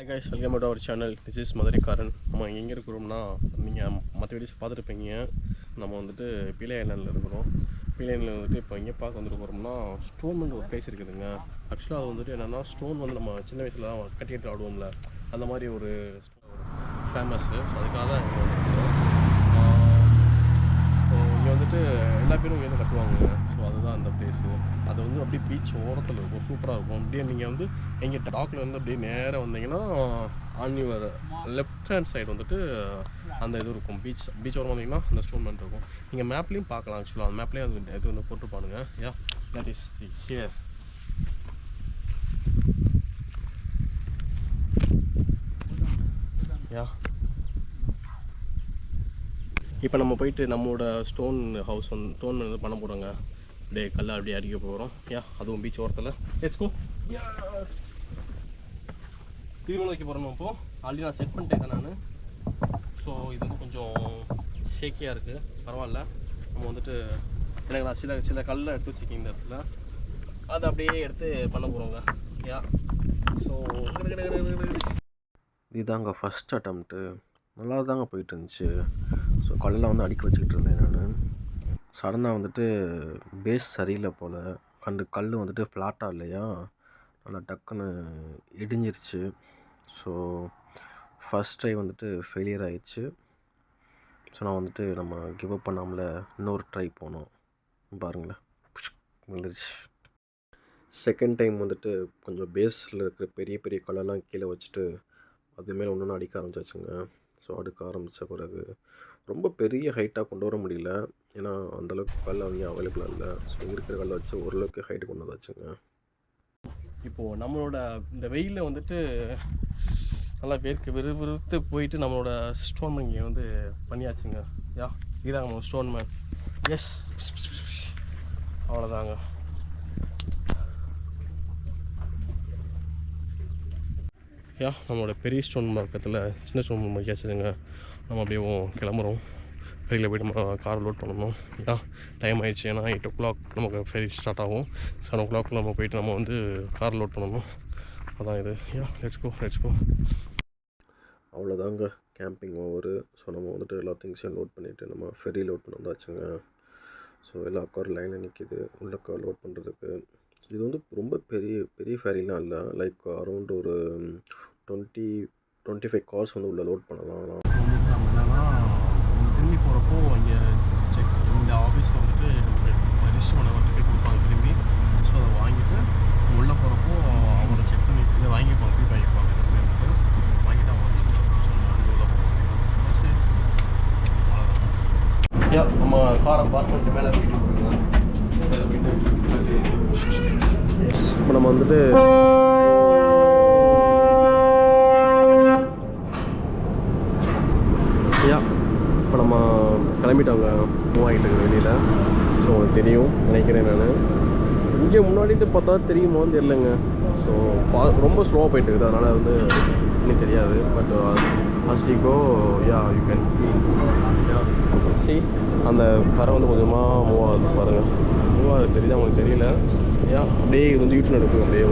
Hi guys welcome to our channel this is மதுரைக்காரன் நம்ம எங்கே இருக்கிறோம்னா நீங்கள் மற்ற வீடியோஸ் பார்த்துருப்பீங்க. நம்ம வந்துட்டு பீலை ஐலாண்டில் இருக்கிறோம். பீலை ஐலாண்டில் வந்துட்டு இப்போ எங்கே பார்க்க வந்துட்டு போகிறோம்னா ஸ்டோன் ஒரு பிளேஸ் இருக்குதுங்க. ஆக்சுவலாக அது வந்துட்டு என்னென்னா ஸ்டோன் வந்து நம்ம சின்ன வயசில் தான் கட்டிட்டு ஆடுவோம்ல. அந்த மாதிரி ஒரு ஃபேமஸ்ஸு ஸோ அதுக்காக தான் இங்கே வந்துருக்கோம் இங்கே வந்துட்டு எல்லா பேரும் இங்கே வந்து கட்டுவாங்க. ஸோ அதுதான் அந்த பிளேஸு அது வந்து அப்படியே பீச் ஓரத்தில் இருக்கும். சூப்பராக இருக்கும். அப்படியே நீங்கள் வந்து எங்கள் டாக்ல வந்து அப்படியே நேராக வந்தீங்கன்னா on your left hand side வந்துட்டு அந்த இது இருக்கும். பீச் பீச் ஓரம் வந்தீங்கன்னா அந்த ஸ்டோன் மேன் இருக்கும். நீங்கள் மேப்லேயும் பார்க்கலாம் ஆக்சுவலாக அந்த மேப்லேயும் அது இது வந்து போட்டுருப்பானுங்க. Yeah that is the here yeah இப்போ நம்ம போயிட்டு நம்மளோட ஸ்டோன் ஹவுஸ் வந்து ஸ்டோன் வந்து பண்ண போகிறோங்க அப்படியே கல்லை அப்படியே அடிக்க போகிறோம் யா அதுவும் பீச் ஓரத்தில். லெட்ஸ் கோ மேலே வைக்க போகிறோம் இப்போ? ஆல்ரெடி நான் செட் பண்ணிட்டேன் நான். ஸோ இது வந்து கொஞ்சம் ஷேக்கியாக இருக்குது பரவாயில்ல. நம்ம வந்துட்டு எனக்கு நான் சில சில கல்லை எடுத்து வச்சுருக்கேன் இந்த இடத்துல. அதை அப்படியே எடுத்து பண்ண போகிறோங்க யா. ஸோ இதுதாங்க ஃபஸ்ட் அட்டம்ப்ட்டு நல்லா தாங்க போயிட்டு இருந்துச்சு. ஸோ கல்லில் வந்து அடிக்க வச்சுக்கிட்டு இருந்தேன் நான். சடனாக வந்துட்டு பேஸ் சரியில்லை போல். அந்த கல் வந்துட்டு ஃப்ளாட்டாக இல்லையா? நல்லா டக்குன்னு இடிஞ்சிருச்சு. ஸோ ஃபஸ்ட் ட்ரை வந்துட்டு ஃபெயிலியர் ஆயிடுச்சு. ஸோ நான் வந்துட்டு நம்ம கிவ் அப் பண்ணாமல் இன்னொரு ட்ரை போனோம். பாருங்களேன். வந்துருச்சு செகண்ட் டைம் வந்துட்டு கொஞ்சம் பேஸில் இருக்கிற பெரிய பெரிய கல்லெல்லாம் கீழே வச்சுட்டு அது மேலே ஒன்று ஒன்று அடிக்க ஆரம்பிச்சாச்சுங்க. ஸோ அடுக்க ஆரம்பித்த பிறகு ரொம்ப பெரிய ஹைட்டாக கொண்டு வர முடியல. ஏன்னா அந்தளவுக்கு கல் அவங்க அவைலபிளாக இல்லை. ஸோ இருக்கிற கல்லை வச்சு ஓரளவுக்கு ஹைட்டு கொண்டு வந்தாச்சுங்க இப்போது நம்மளோட இந்த வெயிலில் வந்துட்டு நல்லா வேர்க்க விறுவிறுத்து போயிட்டு நம்மளோட ஸ்டோன்மேன் இங்கே வந்து பண்ணியாச்சுங்க. யா இதாங்க நம்ம ஸ்டோன் எஸ் அவ்வளோதாங்க யா நம்மளோட பெரிய ஸ்டோன் மார்க்கத்தில் சின்ன ஸ்டோன் மார்க்கியாச்சுங்க நம்ம அப்படியே கிளம்புறோம். ஃபெரியில் போய்ட்டு நம்ம கார் லோட் பண்ணணும். இல்லையா டைம் ஆயிடுச்சு. ஏன்னா எயிட் ஓ கிளாக் நமக்கு ஃபெரி ஸ்டார்ட் ஆகும். செவன் ஓ கிளாக் நம்ம போயிட்டு நம்ம வந்து கார் லோட் பண்ணணும். அதான் இது. Yeah let's go let's go அவ்வளோதாங்க கேம்பிங் ஓவர் ஸோ நம்ம வந்துட்டு எல்லா திங்ஸையும் லோட் பண்ணிவிட்டு நம்ம ஃபெரி லோட் பண்ண வந்தாச்சுங்க. ஸோ எல்லா கார் லைனில் நிற்கிது உள்ள கார் லோட் பண்ணுறதுக்கு இது வந்து ரொம்ப பெரிய பெரிய ஃபேரிலாம் இல்லை. லைக் அரௌண்ட் ஒரு டுவெண்ட்டி டுவெண்ட்டி ஃபைவ் கார்ஸ் வந்து உள்ளே லோட் பண்ணலாம். ஆனால் என்னன்னா திரும்பி போகிறப்போ இங்கே செக் இந்த ஆஃபீஸில் வந்துட்டு நமக்கு ரிஜிஸ்டர் பண்ண ஒரு கொடுப்பாங்க திரும்பி. ஸோ அதை வாங்கிட்டு உள்ளே போகிறப்போ அவரை செக் பண்ணி இதை வாங்கிப்பாங்க திருப்பி வாங்கிப்பாங்க திரும்பி வாங்கிட்டு அவங்க ஸோ நம்ம உள்ளே சரி யா நம்ம காரை பார்க் பண்ணிட்டு மேலே போயிட்டு. இப்போ நம்ம வந்துட்டு யா இப்போ நம்ம கிளம்பிட்டவங்க மூவ் ஆகிட்டு இருக்கு வெளியில். ஸோ உங்களுக்கு தெரியும். நினைக்கிறேன் நான். இங்கே முன்னாடிட்டு பார்த்தா தெரியுமான்னு தெரிலங்க ஸோ ஃபா ரொம்ப ஸ்லோவாக போயிட்டு இருக்குது. அதனால் வந்து இன்னும் தெரியாது. But first yeah you can yeah see அந்த கரை வந்து கொஞ்சமாக மூவ் ஆகுது பாருங்கள் மூவ் ஆகுது. தெரியுது? அவங்களுக்கு தெரியல. யா அப்படியே இது வந்து யூட்டன் நடக்கும் அப்படியே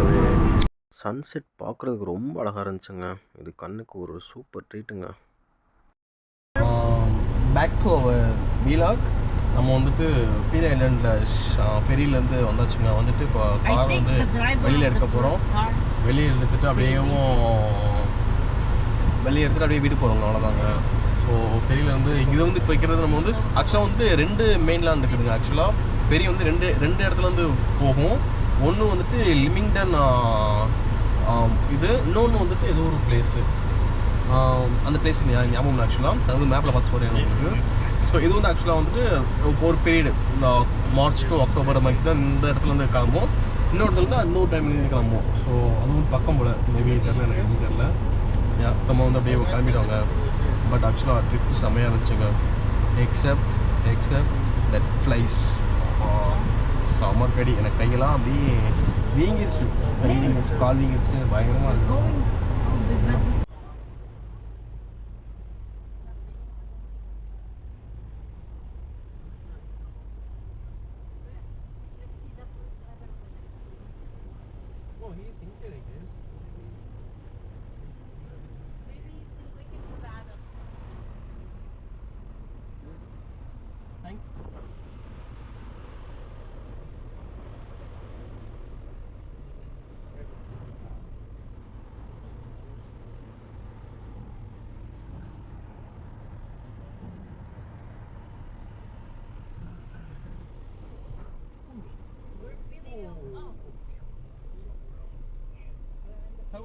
அப்படியே சன்செட் பார்க்குறதுக்கு ரொம்ப அழகாக இருந்துச்சுங்க. இது கண்ணுக்கு ஒரு சூப்பர் ட்ரீட்டுங்க பேக் டு அவர் வீலாக் நம்ம வந்துட்டு பீர் ஐலாண்டில் ஃபெரியிலேருந்து வந்தாச்சுங்க. வந்துட்டு இப்போ கார் வந்து வெளியில் எடுக்க போகிறோம் வெளியே எடுத்துட்டு அப்படியேவும் வெளியே எடுத்துட்டு அப்படியே வீட்டுக்கு போகிறோங்க அவ்வளோதாங்க ஸோ ஃபெரியிலேருந்து இது வந்து இப்போ வைக்கிறது நம்ம வந்து ஆக்சுவலாக வந்து ரெண்டு மெயின்லேண்ட் இருக்குதுங்க. ஆக்சுவலாக ஃபெரி வந்து ரெண்டு ரெண்டு இடத்துல இருந்து போகும். ஒன்று வந்துட்டு லிமிங்டன் இது இன்னொன்று வந்துட்டு ஏதோ ஒரு பிளேஸு அந்த பிளேஸ் ஞாபகம் ஆக்சுவலாக அதாவது மேப்பில் பார்த்து சொல்கிறேன் உங்களுக்கு ஸோ இது வந்து ஆக்சுவலாக வந்துட்டு ஒரு பீரியடு இந்த மார்ச் டு அக்டோபர் மாதிரி தான் இந்த இடத்துல இருந்து கிளம்பும் இன்னொரு இடத்துல இருந்து இன்னொரு டைம்லேருந்து கிளம்பும் ஸோ அது வந்து பக்கம் போல். மேபி தெரில எனக்கு எதுவும் தெரில யா வந்து அப்படியே கிளம்பிடுவாங்க. பட் ஆக்சுவலாக ட்ரிப் செம்மையாக இருந்துச்சுங்க. எக்ஸப்ட் எக்ஸப்ட் தட் ஃப்ளைஸ் சமர் கடி. எனக்கு கையெல்லாம் அப்படியே நீங்கிருச்சு. கை நீங்கிருச்சு கால் நீங்கிருச்சு. பயங்கரமாக இருக்கும் he's. Thanks.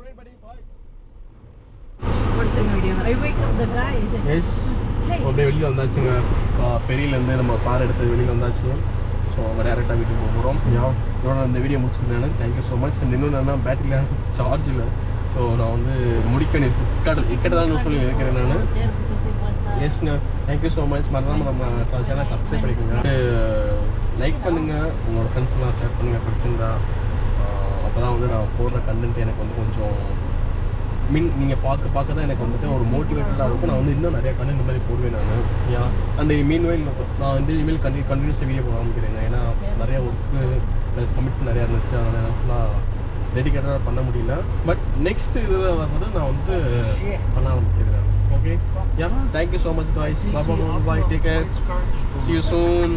Said, yes Hey. அப்படியே வெளியில் வந்தாச்சுங்க. இப்போ பெரியலேருந்து நம்ம கார் எடுத்து வெளியில் வந்தாச்சு ஸோ நம்ம டேரெக்டாக வீட்டுக்கு போக போகிறோம் இதோட இந்த video முடிச்சிருந்தேன் thank you so much and இன்னும் என்னன்னா பேட்டரியில் சார்ஜ் இல்லை. ஸோ நான் வந்து முடிக்கணும். இக்கட இக்கட்டதான் சொல்லி இருக்கிறேன் நான். எஸ்ங்க தேங்க்யூ ஸோ மச் மறக்காம நம்ம சேனல் சப்ஸ்கிரைப் பண்ணிக்கோங்க. லைக் பண்ணுங்கள் உங்களோட ஃப்ரெண்ட்ஸ்லாம் ஷேர் பண்ணுங்கள் பிடிச்சிருந்தா அப்போ தான் வந்து நான் போடுற கண்டென்ட் எனக்கு வந்து கொஞ்சம் மீன் நீங்கள் பார்க்க பார்க்க தான் எனக்கு வந்துட்டு ஒரு மோட்டிவேட்டடாக இருக்கும். நான் வந்து இன்னும் நிறைய கண்டென்ட் மாதிரி போடுவேன் நான். யா அண்ட் மீன் வயல் நான் வந்து இனிமேல் கண்டி கண்டினியூஸாக வீடியோ போட ஆரம்பிக்கிறேங்க. ஏன்னா நிறைய ஒர்க்கு ப்ளஸ் கமிட்மெண்ட் நிறையா இருந்துச்சு. அதனால் நான் ஃபுல்லாக டெடிக்கேட்டடாக பண்ண முடியல. பட் நெக்ஸ்ட் இதில் வந்து நான் வந்து பண்ண ஆரம்பிக்கிறேன். Okay yeah thank you so much guys bye take care see you soon